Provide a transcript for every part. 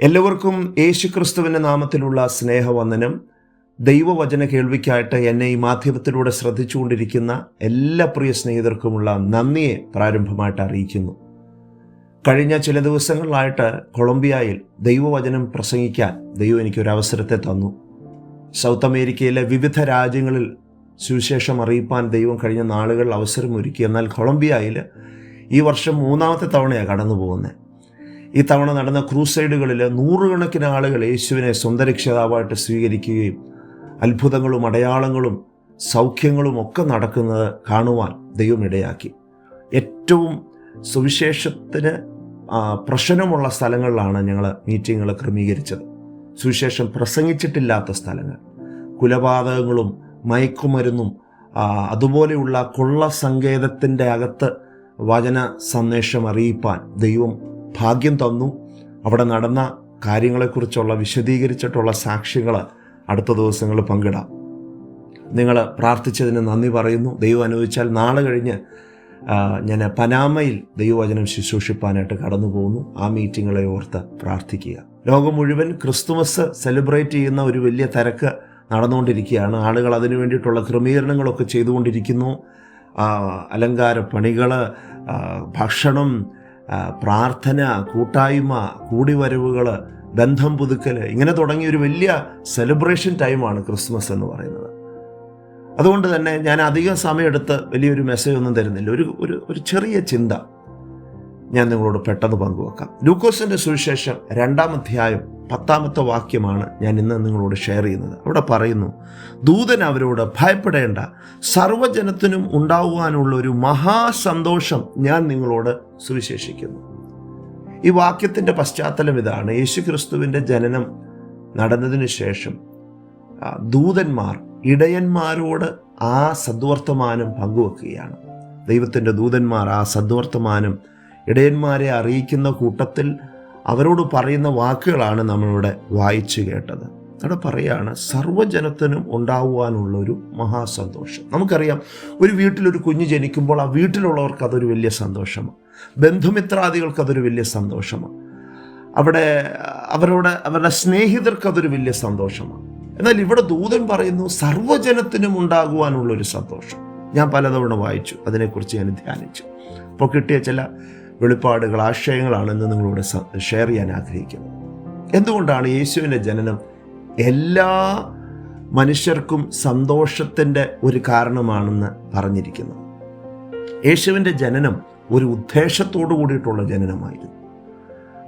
എല്ലാവർക്കും യേശുക്രിസ്തുവിന്റെ നാമത്തിലുള്ള സ്നേഹവന്ദനം. ദൈവവചന കേൾവിക്കായിട്ട് എന്നെ ഈ മാധ്യമത്തിലൂടെ ശ്രദ്ധിച്ചുകൊണ്ടിരിക്കുന്ന എല്ലാ പ്രിയ സ്നേഹിതർക്കുമുള്ള നന്ദിയെ പ്രാരംഭമായിട്ട് അറിയിക്കുന്നു. കഴിഞ്ഞ ചില ദിവസങ്ങളിലായിട്ട് കൊളംബിയയിൽ ദൈവവചനം പ്രസംഗിക്കാൻ ദൈവം എനിക്കൊരു അവസരത്തെ തന്നു. സൗത്ത് അമേരിക്കയിലെ വിവിധ രാജ്യങ്ങളിൽ സുവിശേഷം അറിയിപ്പാൻ ദൈവം കഴിഞ്ഞ നാളുകളിൽ അവസരമൊരുക്കി. എന്നാൽ കൊളംബിയയിൽ ഈ വർഷം മൂന്നാമത്തെ തവണയാണ് കടന്നു പോകുന്നത് ഈ തവണ നടന്ന ക്രൂസൈഡുകളിൽ നൂറുകണക്കിന് ആളുകൾ യേശുവിനെ സ്വന്തം രക്ഷിതാവായിട്ട് സ്വീകരിക്കുകയും അത്ഭുതങ്ങളും അടയാളങ്ങളും സൗഖ്യങ്ങളും ഒക്കെ നടക്കുന്നത് കാണുവാൻ ദൈവം ഇടയാക്കി. ഏറ്റവും സുവിശേഷത്തിന് പ്രശ്നമുള്ള സ്ഥലങ്ങളിലാണ് ഞങ്ങൾ മീറ്റിങ്ങുകൾ ക്രമീകരിച്ചത്. സുവിശേഷം പ്രസംഗിച്ചിട്ടില്ലാത്ത സ്ഥലങ്ങൾ. കുലപാതകങ്ങളും മയക്കുമരുന്നും അതുപോലെയുള്ള കൊള്ള സങ്കേതത്തിന്റെ അകത്ത് വചന സന്ദേശം അറിയിപ്പാൻ ദൈവം ഭാഗ്യം തന്നു. അവിടെ നടന്ന കാര്യങ്ങളെക്കുറിച്ചുള്ള വിശദീകരിച്ചിട്ടുള്ള സാക്ഷ്യങ്ങൾ അടുത്ത ദിവസങ്ങളിൽ പങ്കിടാം. നിങ്ങൾ പ്രാർത്ഥിച്ചതിന് നന്ദി പറയുന്നു. ദൈവം അനുവദിച്ചാൽ നാളെ കഴിഞ്ഞ് ഞാൻ പനാമയിൽ ദൈവവചനം ശുശ്രൂഷിപ്പാനായിട്ട് കടന്നു പോകുന്നു ആ മീറ്റിങ്ങളെ ഓർത്ത് പ്രാർത്ഥിക്കുക. ലോകം മുഴുവൻ ക്രിസ്തുമസ് സെലിബ്രേറ്റ് ചെയ്യുന്ന ഒരു വലിയ തിരക്ക് നടന്നുകൊണ്ടിരിക്കുകയാണ്. ആളുകൾ അതിനു വേണ്ടിയിട്ടുള്ള ക്രമീകരണങ്ങളൊക്കെ ചെയ്തുകൊണ്ടിരിക്കുന്നു. അലങ്കാര പണികൾ ഭക്ഷണം പ്രാർത്ഥന കൂട്ടായ്മ കൂടിവരവുകൾ ബന്ധം പുതുക്കൽ ഇങ്ങനെ തുടങ്ങിയ ഒരു വലിയ സെലിബ്രേഷൻ ടൈമാണ് ക്രിസ്മസ് എന്ന് പറയുന്നത്. അതുകൊണ്ട് തന്നെ ഞാൻ അധികം സമയമെടുത്ത് വലിയൊരു മെസ്സേജ് ഒന്നും തരുന്നില്ല. ഒരു ഒരു ഒരു ചെറിയ ചിന്ത. ഞാൻ നിങ്ങളോട് പെട്ടെന്ന് പങ്കുവെക്കാം. ലൂക്കോസിന്റെ സുവിശേഷം രണ്ടാം അധ്യായം പത്താമത്തെ വാക്യമാണ് ഞാൻ ഇന്ന് നിങ്ങളോട് ഷെയർ ചെയ്യുന്നത്. അവിടെ പറയുന്നു ദൂതൻ അവരോട് ഭയപ്പെടേണ്ട. സർവജനത്തിനും ഉണ്ടാവുവാനുള്ള ഒരു മഹാസന്തോഷം ഞാൻ നിങ്ങളോട് സുവിശേഷിക്കുന്നു. ഈ വാക്യത്തിന്റെ പശ്ചാത്തലം ഇതാണ്. യേശു ക്രിസ്തുവിന്റെ ജനനം നടന്നതിന് ശേഷം ദൂതന്മാർ ഇടയന്മാരോട് ആ സദ്വർത്തമാനം പങ്കുവെക്കുകയാണ്. ദൈവത്തിന്റെ ദൂതന്മാർ ആ സദ്വർത്തമാനം ഇടയന്മാരെ അറിയിക്കുന്ന കൂട്ടത്തിൽ അവരോട് പറയുന്ന വാക്കുകളാണ് നമ്മളിവിടെ വായിച്ചു കേട്ടത്. അവിടെ പറയാണ് സർവജനത്തിനും ഉണ്ടാവുവാനുള്ളൊരു മഹാസന്തോഷം. നമുക്കറിയാം ഒരു വീട്ടിലൊരു കുഞ്ഞ് ജനിക്കുമ്പോൾ ആ വീട്ടിലുള്ളവർക്ക് അതൊരു വലിയ സന്തോഷമാണ്. ബന്ധുമിത്രാദികൾക്ക് അതൊരു വലിയ സന്തോഷമാണ്. അവിടെ അവരോട് അവരുടെ സ്നേഹിതർക്ക് അതൊരു വലിയ സന്തോഷമാണ്. എന്നാൽ ഇവിടെ ദൂതൻ പറയുന്നു സർവജനത്തിനും ഉണ്ടാകുവാനുള്ളൊരു സന്തോഷം. ഞാൻ പലതവണ വായിച്ചു അതിനെക്കുറിച്ച് ഞാൻ ധ്യാനിച്ചു. അപ്പോൾ കിട്ടിയ ചില വെളിപ്പാടുകൾ ആശയങ്ങളാണെന്ന് നിങ്ങളോട് ഷെയർ ചെയ്യാൻ ആഗ്രഹിക്കുന്നു എന്തുകൊണ്ടാണ് യേശുവിന്റെ ജനനം എല്ലാ മനുഷ്യർക്കും സന്തോഷത്തിന്റെ ഒരു കാരണമാണെന്ന് പറഞ്ഞിരിക്കുന്നത്? യേശുവിന്റെ ജനനം ഒരു ഉദ്ദേശത്തോടു കൂടിയിട്ടുള്ള ജനനമായിരുന്നു.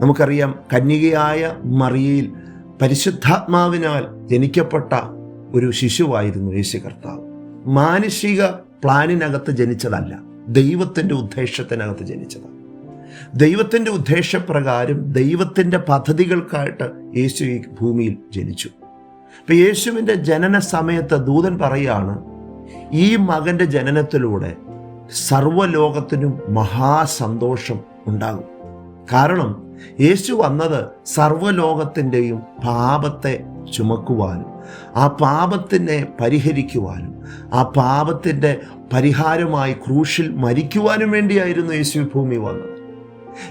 നമുക്കറിയാം കന്യകയായ മറിയയിൽ പരിശുദ്ധാത്മാവിനാൽ ജനിക്കപ്പെട്ട ഒരു ശിശുവായിരുന്നു യേശു കർത്താവ്. മാനുഷിക പ്ലാനിനകത്ത് ജനിച്ചതല്ല ദൈവത്തിന്റെ ഉദ്ദേശത്തിനകത്ത് ജനിച്ചതാണ്. ദൈവത്തിന്റെ ഉദ്ദേശപ്രകാരം ദൈവത്തിന്റെ പദ്ധതികൾക്കായിട്ട് യേശു ഈ ഭൂമിയിൽ ജനിച്ചു. ഇപ്പം യേശുവിന്റെ ജനന സമയത്ത് ദൂതൻ പറയുകയാണ് ഈ മകന്റെ ജനനത്തിലൂടെ സർവലോകത്തിനും മഹാസന്തോഷം ഉണ്ടാകും. കാരണം യേശു വന്നത് സർവലോകത്തിന്റെയും പാപത്തെ ചുമക്കുവാനും ആ പാപത്തിനെ പരിഹരിക്കുവാനും ആ പാപത്തിന്റെ പരിഹാരമായി ക്രൂശിൽ മരിക്കുവാനും വേണ്ടിയായിരുന്നു യേശു ഭൂമി വന്നത്.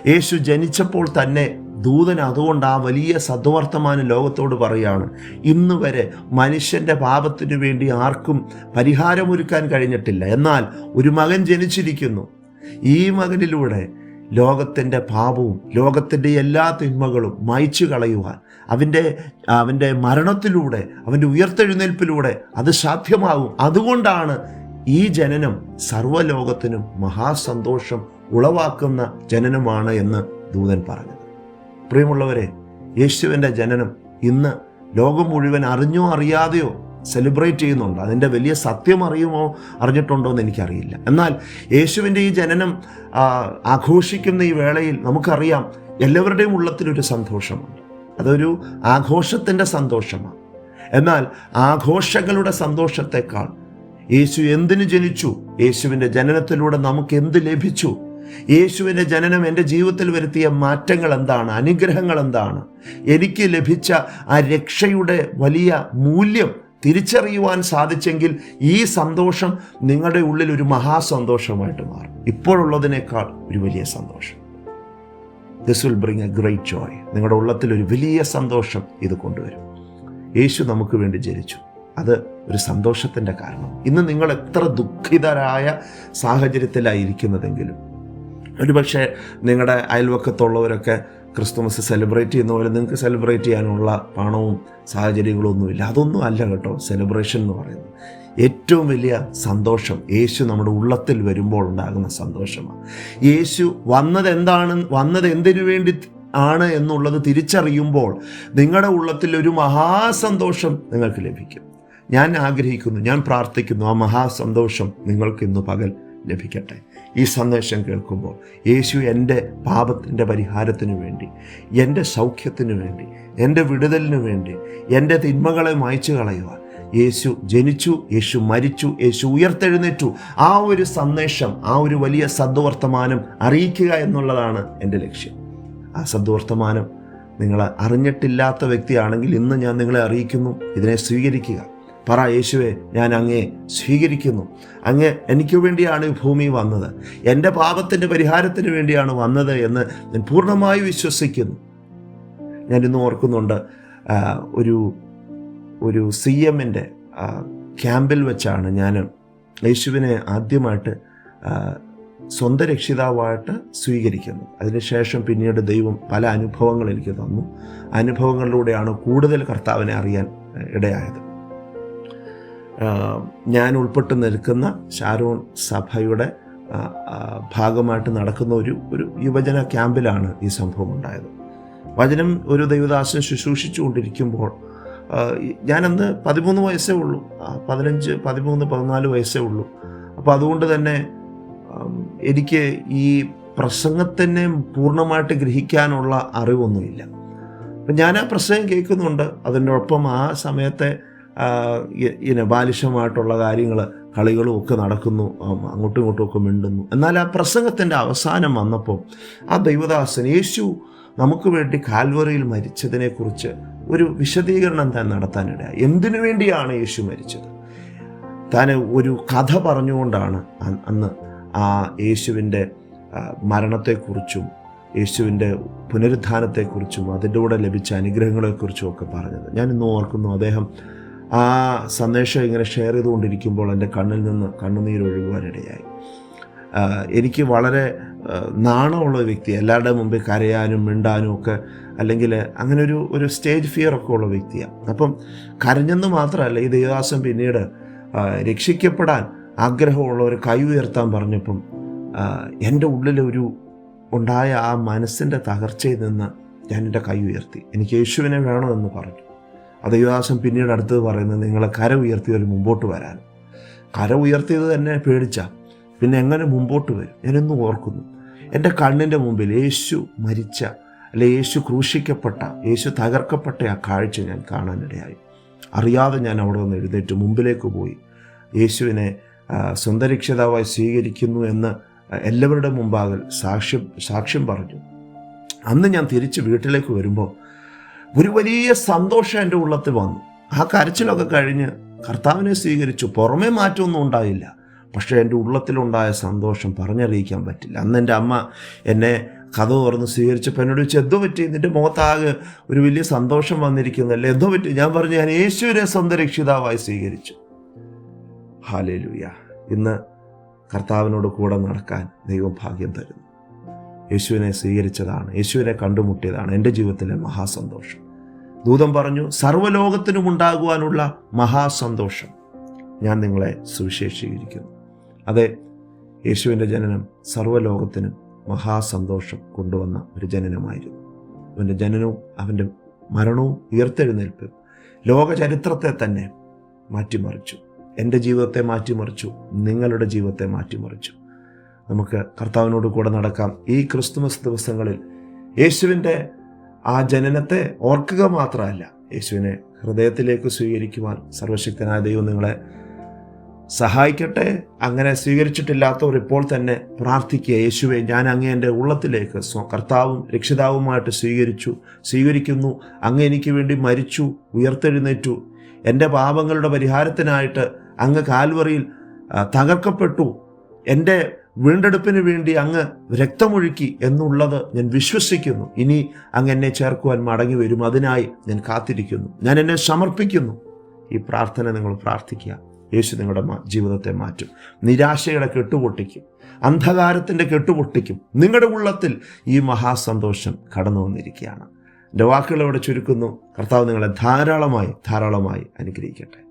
യേശു ജനിച്ചപ്പോൾ തന്നെ ദൂതൻ അതുകൊണ്ട് ആ വലിയ സദ്വർത്തമാനം ലോകത്തോട് പറയാണ് ഇന്ന് വരെ മനുഷ്യന്റെ പാപത്തിനു വേണ്ടി ആർക്കും പരിഹാരമൊരുക്കാൻ കഴിഞ്ഞിട്ടില്ല. എന്നാൽ ഒരു മകൻ ജനിച്ചിരിക്കുന്നു. ഈ മകനിലൂടെ ലോകത്തിന്റെ പാപവും ലോകത്തിന്റെ എല്ലാ തിന്മകളും മായ്ച്ചു കളയുവാൻ അവന്റെ അവന്റെ മരണത്തിലൂടെ അവന്റെ ഉയർത്തെഴുന്നേൽപ്പിലൂടെ അത് സാധ്യമാകും. അതുകൊണ്ടാണ് ഈ ജനനം സർവലോകത്തിനും മഹാസന്തോഷം ഉളവാക്കുന്ന ജനനമാണ് എന്ന് ദൂതൻ പറഞ്ഞത്. പ്രിയമുള്ളവരെ യേശുവിന്റെ ജനനം ഇന്ന് ലോകം മുഴുവൻ അറിഞ്ഞോ അറിയാതെയോ സെലിബ്രേറ്റ് ചെയ്യുന്നുണ്ട്. അതിന്റെ വലിയ സത്യം അറിയുമോ അറിഞ്ഞിട്ടുണ്ടോ എന്ന് എനിക്കറിയില്ല. എന്നാൽ യേശുവിന്റെ ഈ ജനനം ആഘോഷിക്കുന്ന ഈ വേളയിൽ നമുക്കറിയാം എല്ലാവരുടെയും ഉള്ളത്തിലൊരു സന്തോഷമുണ്ട്. അതൊരു ആഘോഷത്തിന്റെ സന്തോഷമാണ്. എന്നാൽ ആഘോഷങ്ങളുടെ സന്തോഷത്തെക്കാൾ യേശു എന്തിനു ജനിച്ചു? യേശുവിന്റെ ജനനത്തിലൂടെ നമുക്ക് എന്ത് ലഭിച്ചു? യേശുവിന്റെ ജനനം എന്റെ ജീവിതത്തിൽ വരുത്തിയ മാറ്റങ്ങൾ എന്താണ്? അനുഗ്രഹങ്ങൾ എന്താണ്? എനിക്ക് ലഭിച്ച ആ രക്ഷയുടെ വലിയ മൂല്യം തിരിച്ചറിയുവാൻ സാധിച്ചെങ്കിൽ ഈ സന്തോഷം നിങ്ങളുടെ ഉള്ളിൽ ഒരു മഹാസന്തോഷമായിട്ട് മാറും. ഇപ്പോഴുള്ളതിനേക്കാൾ ഒരു വലിയ സന്തോഷം. This will bring a great joy നിങ്ങളുടെ ഉള്ളത്തിൽ ഒരു വലിയ സന്തോഷം ഇത് കൊണ്ടുവരും. യേശു നമുക്ക് വേണ്ടി ജനിച്ചു. അത് ഒരു സന്തോഷത്തിന്റെ കാരണം ഇന്ന് നിങ്ങൾ എത്ര ദുഃഖിതരായ സാഹചര്യത്തിലായിരിക്കുന്നതെങ്കിലും ഒരുപക്ഷെ നിങ്ങളുടെ അയൽവക്കത്തുള്ളവരൊക്കെ ക്രിസ്തുമസ് സെലിബ്രേറ്റ് ചെയ്യുന്ന പോലെ നിങ്ങൾക്ക് സെലിബ്രേറ്റ് ചെയ്യാനുള്ള പണവും സാഹചര്യങ്ങളും ഒന്നുമില്ല. അതൊന്നും അല്ല കേട്ടോ സെലിബ്രേഷൻ എന്ന് പറയുന്നത്. ഏറ്റവും വലിയ സന്തോഷം യേശു നമ്മുടെ ഉള്ളത്തിൽ വരുമ്പോൾ ഉണ്ടാകുന്ന സന്തോഷമാണ്. യേശു വന്നത് എന്താണ് വന്നത് എന്തിനു വേണ്ടി ആണ് എന്നുള്ളത് തിരിച്ചറിയുമ്പോൾ നിങ്ങളുടെ ഉള്ളത്തിൽ ഒരു മഹാസന്തോഷം നിങ്ങൾക്ക് ലഭിക്കും. ഞാൻ ആഗ്രഹിക്കുന്നു ഞാൻ പ്രാർത്ഥിക്കുന്നു ആ മഹാസന്തോഷം നിങ്ങൾക്ക് ഇന്ന് പകൽ ലഭിക്കട്ടെ. ഈ സന്ദേശം കേൾക്കുമ്പോൾ യേശു എന്റെ പാപത്തിന്റെ പരിഹാരത്തിന് വേണ്ടി എന്റെ സൗഖ്യത്തിന് വേണ്ടി എന്റെ വിടുതലിന് വേണ്ടി എന്റെ തിന്മകളെ മായ്ച്ചു കളയുവാൻ യേശു ജനിച്ചു യേശു മരിച്ചു യേശു ഉയർത്തെഴുന്നേറ്റു. ആ ഒരു സന്ദേശം ആ ഒരു വലിയ സദ്വർത്തമാനം അറിയിക്കുക എന്നുള്ളതാണ് എന്റെ ലക്ഷ്യം. ആ സദ്വർത്തമാനം നിങ്ങൾ അറിഞ്ഞിട്ടില്ലാത്ത വ്യക്തിയാണെങ്കിൽ ഇന്ന് ഞാൻ നിങ്ങളെ അറിയിക്കുന്നു. ഇതിനെ സ്വീകരിക്കുക. പറ യേശുവെ ഞാൻ അങ്ങേ സ്വീകരിക്കുന്നു. അങ്ങ് എനിക്ക് വേണ്ടിയാണ് ഭൂമി വന്നത്. എന്റെ പാപത്തിന്റെ പരിഹാരത്തിന് വേണ്ടിയാണ് വന്നത് എന്ന് ഞാൻ പൂർണമായി വിശ്വസിക്കുന്നു. ഞാൻ ഇന്ന് ഓർക്കുന്നുണ്ട് ഒരു ഒരു സി എമ്മിന്റെ ക്യാമ്പിൽ വെച്ചാണ് ഞാൻ യേശുവിനെ ആദ്യമായിട്ട് സ്വന്തം രക്ഷിതാവായിട്ട് സ്വീകരിക്കുന്നു അതിനുശേഷം പിന്നീട് ദൈവം പല അനുഭവങ്ങൾ എനിക്ക് തന്നു. അനുഭവങ്ങളിലൂടെയാണ് കൂടുതൽ കർത്താവിനെ അറിയാൻ ഇടയായത്. ഞാൻ ഉൾപ്പെട്ട് നിൽക്കുന്ന ഷാരോൺ സഭയുടെ ഭാഗമായിട്ട് നടക്കുന്ന ഒരു ഒരു യുവജന ക്യാമ്പിലാണ് ഈ സംഭവം ഉണ്ടായത് വചനം ഒരു ദൈവദാസൻ ശുശ്രൂഷിച്ചു കൊണ്ടിരിക്കുമ്പോൾ ഞാനന്ന് പതിമൂന്ന് വയസ്സേ ഉള്ളൂ. പതിനഞ്ച് പതിമൂന്ന് പതിനാല് വയസ്സേ ഉള്ളൂ. അപ്പോൾ അതുകൊണ്ട് തന്നെ എനിക്ക് ഈ പ്രസംഗത്തിനെ പൂർണമായിട്ട് ഗ്രഹിക്കാനുള്ള അറിവൊന്നുമില്ല. അപ്പം ഞാൻ ആ പ്രസംഗം കേൾക്കുന്നുണ്ട്. അതിന്റെ ഒപ്പം ആ സമയത്തെ ഇങ്ങനെ ബാലിശമായിട്ടുള്ള കാര്യങ്ങൾ കളികളും ഒക്കെ നടക്കുന്നു അങ്ങോട്ടും ഇങ്ങോട്ടും ഒക്കെ മിണ്ടുന്നു. എന്നാൽ ആ പ്രസംഗത്തിന്റെ അവസാനം വന്നപ്പോൾ ആ ദൈവദാസൻ യേശു നമുക്ക് വേണ്ടി കാൽവറിയിൽ മരിച്ചതിനെക്കുറിച്ച് ഒരു വിശദീകരണം താൻ നടത്താനിടയായി. എന്തിനു വേണ്ടിയാണ് യേശു മരിച്ചത്? താൻ ഒരു കഥ പറഞ്ഞുകൊണ്ടാണ് അന്ന് ആ യേശുവിന്റെ മരണത്തെക്കുറിച്ചും യേശുവിന്റെ പുനരുദ്ധാനത്തെക്കുറിച്ചും അതിന്റെ കൂടെ ലഭിച്ച അനുഗ്രഹങ്ങളെക്കുറിച്ചും ഒക്കെ പറഞ്ഞത്. ഞാനിന്ന് ഓർക്കുന്നു അദ്ദേഹം ആ സന്ദേശം ഇങ്ങനെ ഷെയർ ചെയ്തുകൊണ്ടിരിക്കുമ്പോൾ എന്റെ കണ്ണിൽ നിന്ന് കണ്ണുനീരൊഴുകുവാനിടയായി എനിക്ക് വളരെ നാണമുള്ള വ്യക്തി എല്ലാവരുടെ മുമ്പിൽ കരയാനും മിണ്ടാനും ഒക്കെ അല്ലെങ്കിൽ അങ്ങനെ ഒരു ഒരു സ്റ്റേജ് ഫിയർ ഒക്കെ ഉള്ള വ്യക്തിയാണ് അപ്പം കരഞ്ഞെന്ന് മാത്രമല്ല ഈ ദേവദാസൻ പിന്നീട് രക്ഷിക്കപ്പെടാൻ ആഗ്രഹമുള്ള ഒരു കൈ ഉയർത്താൻ പറഞ്ഞപ്പം എന്റെ ഉള്ളിലൊരു ഉണ്ടായ ആ മനസ്സിന്റെ തകർച്ചയിൽ നിന്ന് ഞാൻ എന്റെ കൈ ഉയർത്തി. എനിക്ക് യേശുവിനെ വേണമെന്ന് പറഞ്ഞു. ദൈവദാസൻ പിന്നീട് അടുത്തത് പറയുന്നത് നിങ്ങളെ കര ഉയർത്തിയവർ മുമ്പോട്ട് വരാൻ. കര ഉയർത്തിയത് തന്നെ പേടിച്ച. പിന്നെ എങ്ങനെ മുമ്പോട്ട് വരും? ഞാനൊന്നും ഓർക്കുന്നു. എന്റെ കണ്ണിന്റെ മുമ്പിൽ യേശു മരിച്ച അല്ലെ യേശു ക്രൂശിക്കപ്പെട്ട യേശു തകർക്കപ്പെട്ട ആ കാഴ്ച ഞാൻ കാണാനിടയായി. അറിയാതെ ഞാൻ അവിടെ നിന്ന് എഴുന്നേറ്റ്. മുമ്പിലേക്ക് പോയി. യേശുവിനെ സ്വന്തം സ്വീകരിക്കുന്നു എന്ന് എല്ലാവരുടെ മുമ്പാകൽ സാക്ഷ്യം സാക്ഷ്യം പറഞ്ഞു. അന്ന് ഞാൻ തിരിച്ച് വീട്ടിലേക്ക് വരുമ്പോൾ ഒരു വലിയ സന്തോഷം എന്റെ ഉള്ളത്തിൽ വന്നു. ആ കരച്ചിലൊക്കെ കഴിഞ്ഞ് കർത്താവിനെ സ്വീകരിച്ചു. പുറമേ മാറ്റമൊന്നും ഉണ്ടായില്ല. പക്ഷേ എന്റെ ഉള്ളത്തിലുണ്ടായ സന്തോഷം പറഞ്ഞറിയിക്കാൻ പറ്റില്ല. അന്ന് എന്റെ അമ്മ എന്നെ കഥ തുറന്ന് സ്വീകരിച്ചപ്പോൾ എന്നോട് ചോദിച്ചു എന്തോ പറ്റി? നിന്റെ മുഖത്താകെ ഒരു വലിയ സന്തോഷം വന്നിരിക്കുന്നല്ലേ? എന്തോ പറ്റി? ഞാൻ പറഞ്ഞു ഞാൻ യേശുവിനെ സ്വന്തം രക്ഷിതാവായി സ്വീകരിച്ചു. ഹാലേലൂയ. ഇന്ന് കർത്താവിനോട് കൂടെ നടക്കാൻ ദൈവം ഭാഗ്യം തരുന്നു. യേശുവിനെ സ്വീകരിച്ചതാണ് യേശുവിനെ കണ്ടുമുട്ടിയതാണ്. എന്റെ ജീവിതത്തിലെ മഹാസന്തോഷം. ദൂതം പറഞ്ഞു സർവലോകത്തിനും ഉണ്ടാകുവാനുള്ള മഹാസന്തോഷം ഞാൻ നിങ്ങളെ സുവിശേഷീകരിക്കുന്നു. അതെ യേശുവിന്റെ ജനനം സർവലോകത്തിനും മഹാസന്തോഷം കൊണ്ടുവന്ന ഒരു ജനനമായിരുന്നു. അവന്റെ ജനനവും അവന്റെ മരണവും ഉയർത്തെഴുന്നേൽപ്പും ലോകചരിത്രത്തെ തന്നെ മാറ്റിമറിച്ചു. എന്റെ ജീവിതത്തെ മാറ്റിമറിച്ചു നിങ്ങളുടെ ജീവിതത്തെ മാറ്റിമറിച്ചു. നമുക്ക് കർത്താവിനോട് കൂടെ നടക്കാം. ഈ ക്രിസ്തുമസ് ദിവസങ്ങളിൽ യേശുവിന്റെ ആ ജനനത്തെ ഓർക്കുക മാത്രമല്ല യേശുവിനെ ഹൃദയത്തിലേക്ക് സ്വീകരിക്കുവാൻ സർവശക്തനായ ദൈവം നിങ്ങളെ സഹായിക്കട്ടെ. അങ്ങനെ സ്വീകരിച്ചിട്ടില്ലാത്തവർ ഇപ്പോൾ തന്നെ പ്രാർത്ഥിക്കുക യേശുവെ ഞാൻ അങ്ങേ എന്റെ ഉള്ളത്തിലേക്ക് കർത്താവും രക്ഷിതാവുമായിട്ട് സ്വീകരിച്ചു സ്വീകരിക്കുന്നു. അങ്ങ് എനിക്ക് വേണ്ടി മരിച്ചു ഉയർത്തെഴുന്നേറ്റു. എന്റെ പാപങ്ങളുടെ പരിഹാരത്തിനായിട്ട് അങ്ങ് കാൽവറിയിൽ തകർക്കപ്പെട്ടു. എന്റെ വീണ്ടെടുപ്പിന് വേണ്ടി അങ്ങ് രക്തമൊഴുക്കി എന്നുള്ളത് ഞാൻ വിശ്വസിക്കുന്നു. ഇനി അങ്ങ് എന്നെ ചേർക്കുവാൻ മടങ്ങി വരും. അതിനായി ഞാൻ കാത്തിരിക്കുന്നു. ഞാൻ എന്നെ സമർപ്പിക്കുന്നു. ഈ പ്രാർത്ഥന നിങ്ങൾ പ്രാർത്ഥിക്കുക. യേശു നിങ്ങളുടെ ജീവിതത്തെ മാറ്റും. നിരാശയുടെ കെട്ടുപൊട്ടിക്കും. അന്ധകാരത്തിന്റെ കെട്ടുപൊട്ടിക്കും. നിങ്ങളുടെ ഉള്ളത്തിൽ ഈ മഹാസന്തോഷം കടന്നു വന്നിരിക്കുകയാണ്. എന്റെ വാക്കുകൾ ഇവിടെ ചുരുക്കുന്നു. കർത്താവ് നിങ്ങളെ ധാരാളമായി ധാരാളമായി അനുഗ്രഹിക്കട്ടെ.